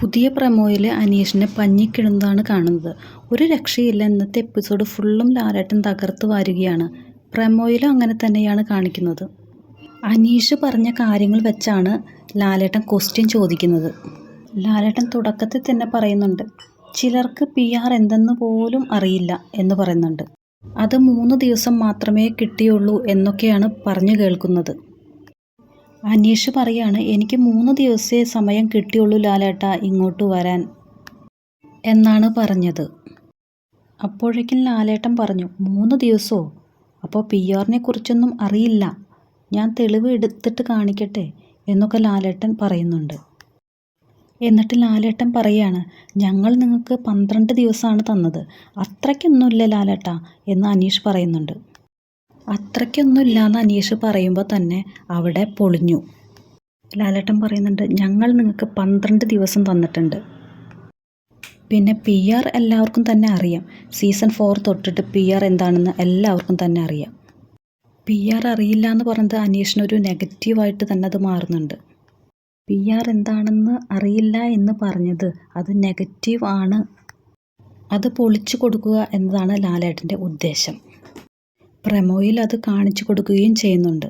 പുതിയ പ്രമോയിൽ അനീഷിനെ പഞ്ഞിക്കിടുന്നതാണ് കാണുന്നത്. ഒരു രക്ഷയില്ല. ഇന്നത്തെ എപ്പിസോഡ് ഫുള്ളും ലാലേട്ടൻ തകർത്ത് വാരുകയാണ്. പ്രമോയിലും അങ്ങനെ തന്നെയാണ് കാണിക്കുന്നത്. അനീഷ് പറഞ്ഞ കാര്യങ്ങൾ വെച്ചാണ് ലാലേട്ടൻ ക്വസ്റ്റ്യൻ ചോദിക്കുന്നത്. ലാലേട്ടൻ തുടക്കത്തിൽ തന്നെ പറയുന്നുണ്ട് ചിലർക്ക് പി ആർ എന്തെന്ന് പോലും അറിയില്ല എന്ന് പറയുന്നുണ്ട്. അത് മൂന്ന് ദിവസം മാത്രമേ കിട്ടിയുള്ളൂ എന്നൊക്കെയാണ് പറഞ്ഞു കേൾക്കുന്നത്. അനീഷ് പറയാണ് എനിക്ക് മൂന്ന് ദിവസമേ സമയം കിട്ടിയുള്ളൂ ലാലേട്ട ഇങ്ങോട്ട് വരാൻ എന്നാണ് പറഞ്ഞത്. അപ്പോഴേക്കും ലാലേട്ടൻ പറഞ്ഞു മൂന്ന് ദിവസമോ അപ്പോൾ പി ആറിനെ കുറിച്ചൊന്നും അറിയില്ല. ഞാൻ തെളിവ് എടുത്തിട്ട് കാണിക്കട്ടെ എന്നൊക്കെ ലാലേട്ടൻ പറയുന്നുണ്ട്. എന്നിട്ട് ലാലേട്ടൻ പറയാണ് ഞങ്ങൾ നിങ്ങൾക്ക് പന്ത്രണ്ട് ദിവസമാണ് തന്നത്. അത്രയ്ക്കൊന്നുമില്ല ലാലേട്ട എന്ന് അനീഷ് പറയുന്നുണ്ട്. അത്രയ്ക്കൊന്നുമില്ല എന്ന് അനീഷ് പറയുമ്പോൾ തന്നെ അവിടെ പൊളിഞ്ഞു. ലാലേട്ടൻ പറയുന്നുണ്ട് ഞങ്ങൾ നിങ്ങൾക്ക് പന്ത്രണ്ട് ദിവസം തന്നിട്ടുണ്ട്. പിന്നെ പി ആർ എല്ലാവർക്കും തന്നെ അറിയാം. സീസൺ ഫോർ തൊട്ടിട്ട് പി ആർ എന്താണെന്ന് എല്ലാവർക്കും തന്നെ അറിയാം. പി ആർ അറിയില്ല എന്ന് പറഞ്ഞത് അനീഷിനൊരു നെഗറ്റീവായിട്ട് തന്നെ അത് മാറുന്നുണ്ട്. പി ആർ എന്താണെന്ന് അറിയില്ല എന്ന് പറഞ്ഞത് അത് നെഗറ്റീവ് ആണ് അത് പൊളിച്ചു കൊടുക്കുക എന്നതാണ് ലാലേട്ടന്റെ ഉദ്ദേശം. പ്രമോയിൽ അത് കാണിച്ചു കൊടുക്കുകയും ചെയ്യുന്നുണ്ട്.